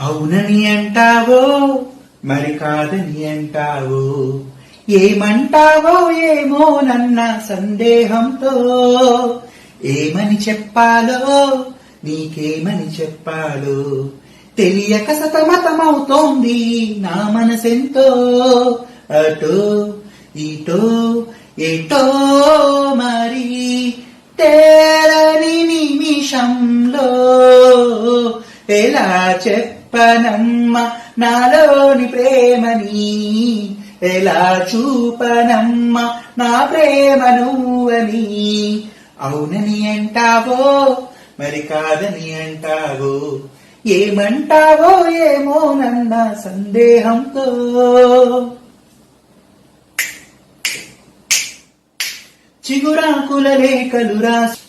అవునని అంటావో? మరి కాదని అంటావో? ఏమంటావో ఏమో నన్న సందేహంతో? ఏమని చెప్పాలో? నీకేమని చెప్పాలో? తెలియక సతమతమవుతోంది నా మనసెంతో. అటో ఇటో ఏటో మరి తేరని నిమిషంలో ఎలా చూపనమ్మ నాలోని ప్రేమని ఎలా చూపనమ్మ నా ప్రేమ నువ్వని అవునని అంటావో మరి కాదని అంటావో ఏమంటావో ఏమో నన్న సందేహంతో. చిగురాకుల లేఖలు రాసి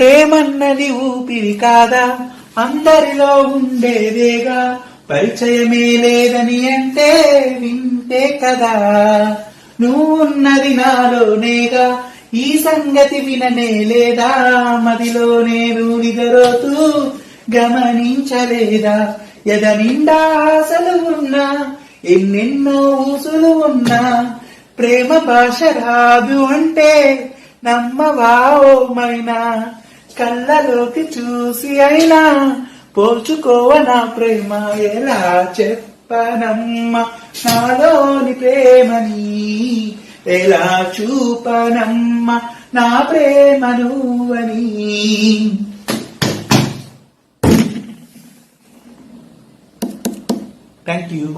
ప్రేమన్నది ఊపిరి కాదా? అందరిలో ఉండేదేగా పరిచయమే లేదని అంటే వింటే కదా. నువ్వున్నది నాలోనేగా ఈ సంగతి విననే లేదా? మదిలో నేను నిదరోతూ గమనించలేదా? ఎద నిండా ఆశలు ఉన్నా ఎన్నెన్నో ఊసులు ఉన్నా ప్రేమ భాష రాదు అంటే నమ్మవా ఓమైనా మైనా? కళ్ళలోకి చూసి అయినా పోల్చుకోవ నా ప్రేమ? ఎలా చెప్పనమ్మ? నాలోని ప్రేమని ఎలా చూపనమ్మ? నా ప్రేమ నువ్వని థ్యాంక్ యూ